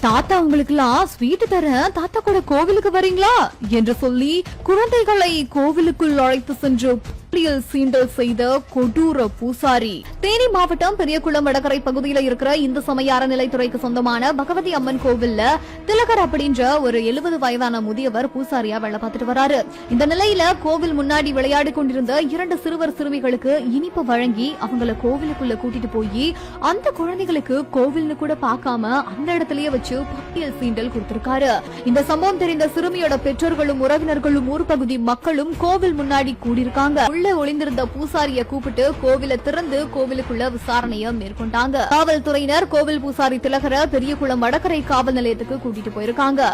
தாத்தா உங்களுக்கு எல்லாம் ஸ்வீட் தர தாத்தா கூட கோவிலுக்கு வரீங்களா? என்று சொல்லி குழந்தைகளை கோவிலுக்குள் அழைத்து சென்று பாலியல் சீண்டல் செய்த கொடூர பூசாரி. தேனி மாவட்டம் பெரியகுளம் வடகரை பகுதியில் இருக்கிற இந்து சமய அறநிலைத்துறைக்கு சொந்தமான பகவதி அம்மன் கோவில்ல திலகர் அப்படின்ற ஒரு எழுபது வயதான முதியவர் பூசாரியா வேலை பார்த்துட்டு வராரு. இந்த நிலையில கோவில் முன்னாடி விளையாடி கொண்டிருந்த இரண்டு சிறுவர் சிறுமிகளுக்கு இனிப்பு வழங்கி அவங்கள கோவிலுக்குள்ள கூட்டிட்டு போய் அந்த குழந்தைகளுக்கு கோவில்னு கூட பார்க்காம அந்த இடத்துலயே வச்சு பட்டியல் சீண்டல் கொடுத்திருக்காரு. இந்த சம்பவம் தெரிந்த சிறுமியோட பெற்றோர்களும் உறவினர்களும் ஊர் பகுதி மக்களும் கோவில் முன்னாடி கூடியிருக்காங்க. உள்ள உள்ள ஒளிந்திருந்த பூசாரிய கூப்பிட்டு கோவிலை திறந்து கோவிலுக்குள்ள விசாரணையை மேற்கொண்டாங்க. காவல்துறையினர் கோவில் பூசாரி திலகர பெரியகுளம் வடகரை காவல் நிலையத்துக்கு கூட்டிட்டு போயிருக்காங்க.